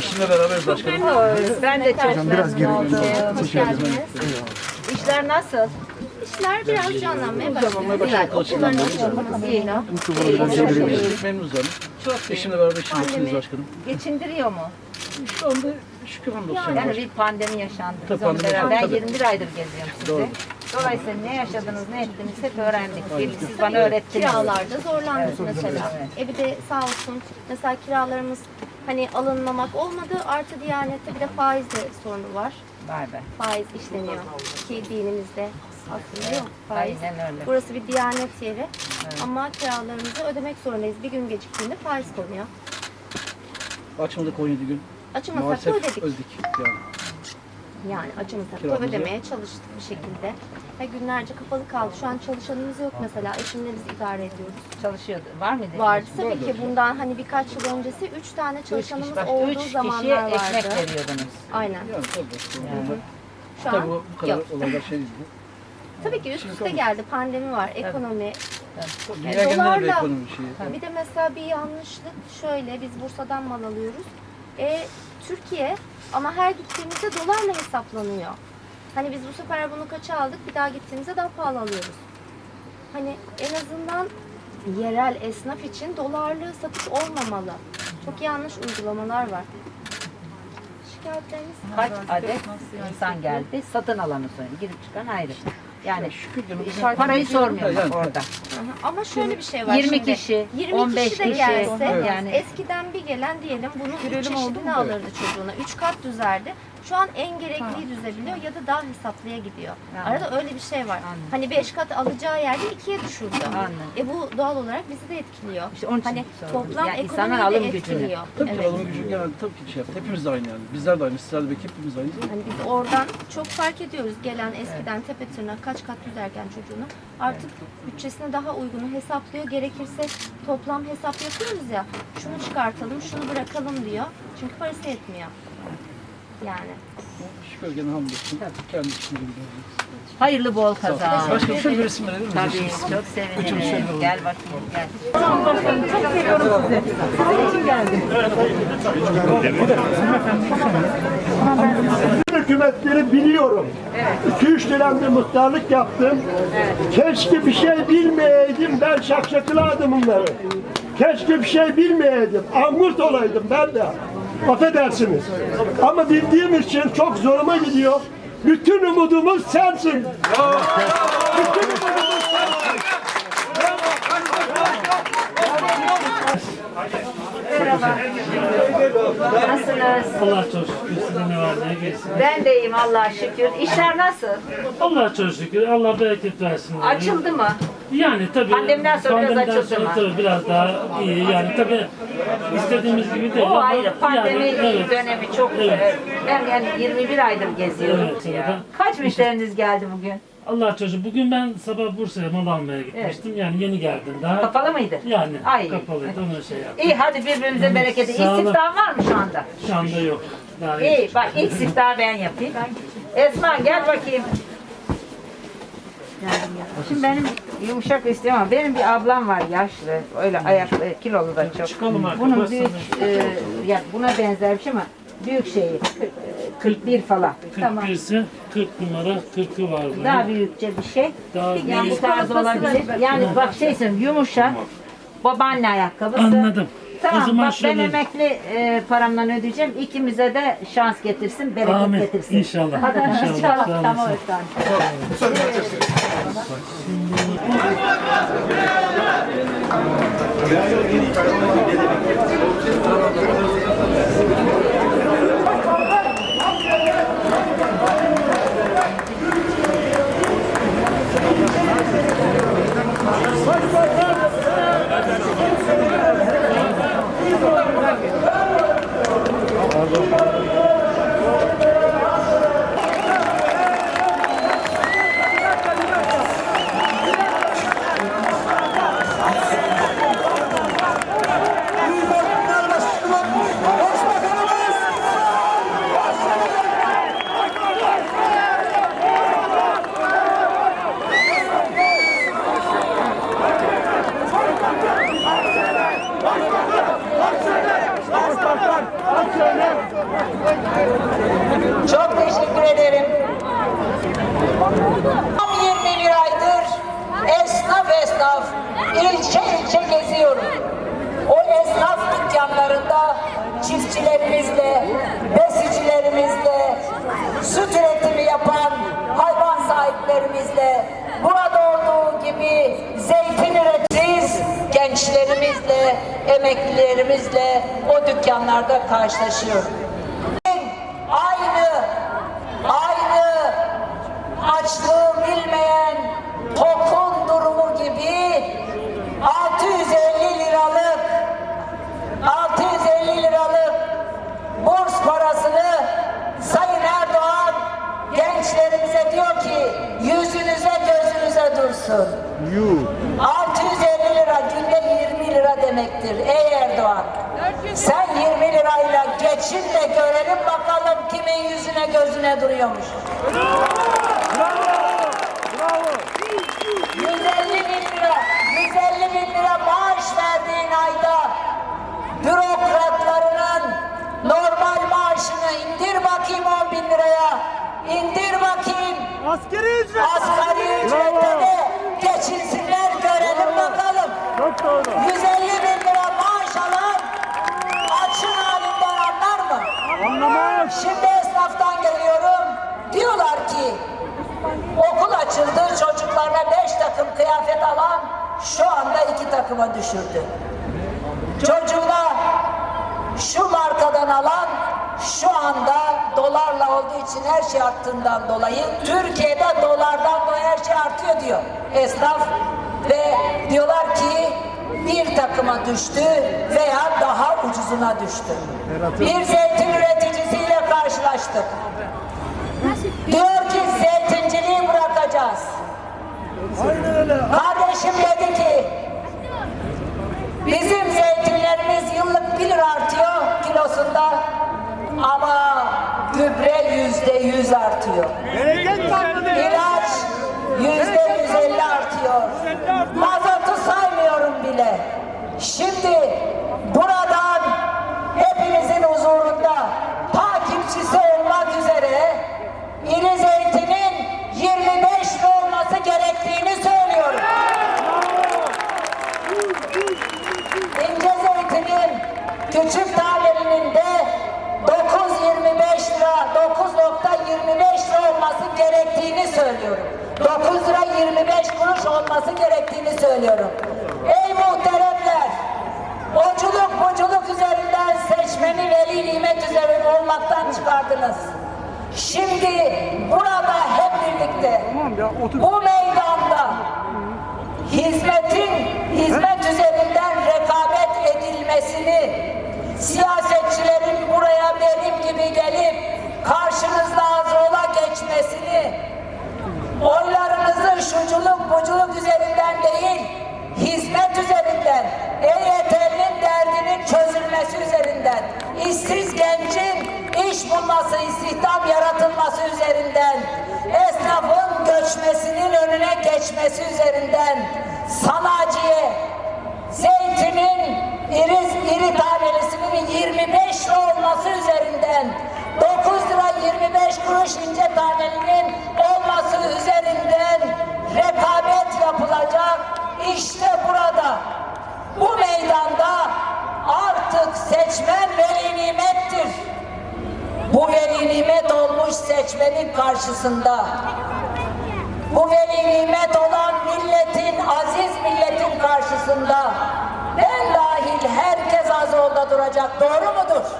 Eşimle beraberiz başkanım. Ben de çok memnun oldum. Hoş geldiniz. İşler nasıl? İşler biraz canlanmaya başlıyor. Güzel. Okulların açılması iyi. Çok memnunuz yani. Çok iyi. Eşimle beraber eşimlesiniz başkanım. Geçindiriyor mu? Şu anda şükür hamdolsun. Yani bir pandemi yaşandı. Biz Tabii pandemi beraber yaşandı, ben tabii. 21 aydır geziyorum sizi. Doğru. Dolayısıyla ne yaşadınız, ne ettiniz hep öğrendik. Siz bana öğrettiniz. Kiralarda zorlandık mesela. Evet. E bir de sağ olsun mesela kiralarımız hani alınmamak olmadı. Artı Diyanet'te bir de faiz de sorunu var. Vay be. Faiz işleniyor. Ki dinimizde aslında yok faiz. Aynen öyle. Burası bir Diyanet yeri. Ama kiralarımızı ödemek zorundayız. Bir gün geciktiğinde faiz konuyor. Açmadık 17 gün. Açamasak da Maalesef ödedik. ödedik. Yani. Yani da Kiramızı- ödemeye çalıştık bir şekilde. Ve günlerce kapalı kaldı. Şu an çalışanımız yok mesela. Eşimle biz idare ediyoruz. Çalışıyordu. Var mıydı? Vardı tabii ki bundan hani birkaç yıl öncesi üç tane Üç çalışanımız bak, olduğu üç kişiye zamanlar vardı. ekmek veriyordunuz. Aynen. Yani tabii. Yani. Şu an Tabii bu, bu kadar yok. olaylar şey değil. Tabii ki üst Şimdi üste tabii. geldi. Pandemi var, ekonomi. Dünya genelinde bir dolarla- ekonomi şeyi. Bir de mesela bir yanlışlık şöyle biz Bursa'dan mal alıyoruz. E, Türkiye ama her gittiğimizde dolarla hesaplanıyor. Hani biz bu sefer bunu kaça aldık? Bir daha gittiğimizde daha pahalı alıyoruz. Hani en azından yerel esnaf için dolarlı satış olmamalı. Çok yanlış uygulamalar var. Şikayetleriniz Kaç adet insan geldi? Satın alanı soruyor. Girip çıkan ayrı. Yani Şükür parayı sormuyor Yani- orada. Ama şöyle bir şey var 20 şimdi. kişi, 20 15 kişi de kişi. gelse Evet. Yani- eskiden bir gelen diyelim bunun üç çeşidini alırdı çocuğuna. Üç kat düzerdi. Şu an en gerekliyi düzebiliyor ya da daha hesaplıya gidiyor. Anladım. Arada öyle bir şey var. Anladım. Hani beş kat alacağı yerde ikiye düşürdü. Anladım. E bu doğal olarak bizi de etkiliyor. İşte onun için hani sordum. toplam Yani ekonomiyi de alım gücünü. etkiliyor. Tabii Evet. alım gücü yani tabii ki şey yaptı. Hepimiz de aynı yani. Bizler de aynı. Sizler de belki hepimiz aynı. Hani biz oradan çok fark ediyoruz. Gelen eskiden tepe tırnak kaç kat düzerken çocuğunu artık bütçesine daha uygunu hesaplıyor. Gerekirse toplam hesap yapıyoruz ya. Şunu çıkartalım, şunu bırakalım diyor. Çünkü parası yetmiyor. Yani. Şükür gene hamdolsun. Kendi işimizi biliyoruz. Hayırlı bol. Başkanım şöyle bir resim verelim mi? Tabii çok sevinirim. Gel bakayım gel. hükümetleri biliyorum. 2-3 dönemde muhtarlık yaptım. Keşke bir şey bilmeyeydim ben şakşakılardım bunları. Keşke bir şey bilmeyeydim. Angurt olaydım ben de. Affedersiniz. Ama bildiğim için çok zoruma gidiyor. Bütün umudumuz sensin. Bütün umudumuz sensin. Nasılsınız? Allah şükür size ne var ne geçsin. Ben de iyiyim Allah'a şükür. İşler nasıl? Allah şükür. Allah bereket versin. Açıldı mı? Yani tabii. Pandemiden sonra biraz pandemiden açıldı sonra mı? Tabii biraz daha iyi. Yani tabii istediğimiz gibi değil O ama ayrı. Pandemi yani, evet. dönemi çok Evet. Ben yani 21 aydır geziyorum. Evet, evet. Kaç müşteriniz geldi bugün? Allah çocuğu. Bugün ben sabah Bursa'ya mal almaya gitmiştim. Yani yeni geldim daha. Kapalı mıydı? Yani Ay. kapalıydı. Onu şey yaptım. İyi hadi birbirimize bereketi. Sağ olun. İstihdam var mı şu anda? Şu anda yok. Daha İyi bak ilk siftahı ben yapayım. Esma gel bakayım. Şimdi benim yumuşak ama benim bir ablam var yaşlı, öyle ayaklı, kilolu da çok. Çıkalım artık. Bunun büyük, e, ya buna benzer bir şey ama büyük şeyi, kırk- e, 41 falan. Tamam. 41'si 40 numara 40'ı var bunun. Daha büyükçe bir şey. Daha Yani bu tarz olabilir. Yani bak şeysin yumuşak, babaanne ayakkabısı. Anladım. Tamam o zaman bak ben şöyle. emekli e, paramdan ödeyeceğim. İkimize de şans getirsin, bereket Amin. getirsin. İnşallah. Hadi İnşallah. inşallah. Sağ Tamam olasın. efendim. Gracias. Esnaf esnaf ilçe ilçe geziyorum. O esnaf dükkanlarında çiftçilerimizle, besicilerimizle, süt üretimi yapan hayvan sahiplerimizle, burada olduğu gibi zeytin üretsiz gençlerimizle, emeklilerimizle o dükkanlarda karşılaşıyorum. Aynı, aynı açlığı bilmeyen tokun durumu gibi 650 liralık 650 liralık burs parasını Sayın Erdoğan gençlerimize diyor ki yüzünüze gözünüze dursun. 650 lira günde 20 lira demektir ey Erdoğan. Sen 20 lirayla geçin de görelim bakalım kimin yüzüne gözüne duruyormuş. 150 bin lira, 150 bin lira maaş verdiğin ayda bürokratlarının normal maaşını indir bakayım 10 bin liraya. İndir bakayım. Askeri ücret. Asgari ücretle takıma düşürdü. Çocuğuna şu markadan alan şu anda dolarla olduğu için her şey arttığından dolayı Türkiye'de dolardan dolayı her şey artıyor diyor esnaf ve diyorlar ki bir takıma düştü veya daha ucuzuna düştü. Bir zeytin üreticisiyle karşılaştık. Diyor ki zeytinciliği bırakacağız. Kardeşim dedi ki bizim zeytinlerimiz yıllık 1 lira artıyor kilosunda ama gübre yüzde yüz artıyor. İlaç yüzde yüz elli artıyor. Mazotu saymıyorum bile. Şimdi buradan hepinizin huzurunda takipçisi olmak üzere iri zeytinin 25 lira olması gerektiğini söylüyorum. İnce zeytinin küçük tanelerinin de 9.25 lira, 9.25 lira olması gerektiğini söylüyorum. 9 lira 25 kuruş olması gerektiğini söylüyorum. Ey muhteremler! Oculuk buculuk üzerinden seçmeni veli nimet üzerine olmaktan çıkardınız. Şimdi burada hep birlikte bu meydanda hizmetin hizmet üzerinden buculuk üzerinden değil hizmet üzerinden EYT'nin derdinin çözülmesi üzerinden işsiz gencin iş bulması, istihdam yaratılması üzerinden esnafın göçmesinin önüne geçmesi üzerinden sanayiciye zeytinin iri, iri tanelisinin 25 lira olması üzerinden 9 lira 25 kuruş ince tanelinin olması üzerinden rekabet yapılacak. İşte burada bu meydanda artık seçmen veli nimettir. Bu veli nimet seçmenin karşısında bu veli nimet olan milletin, aziz milletin karşısında ben dahil herkes azolda duracak. Doğru mudur?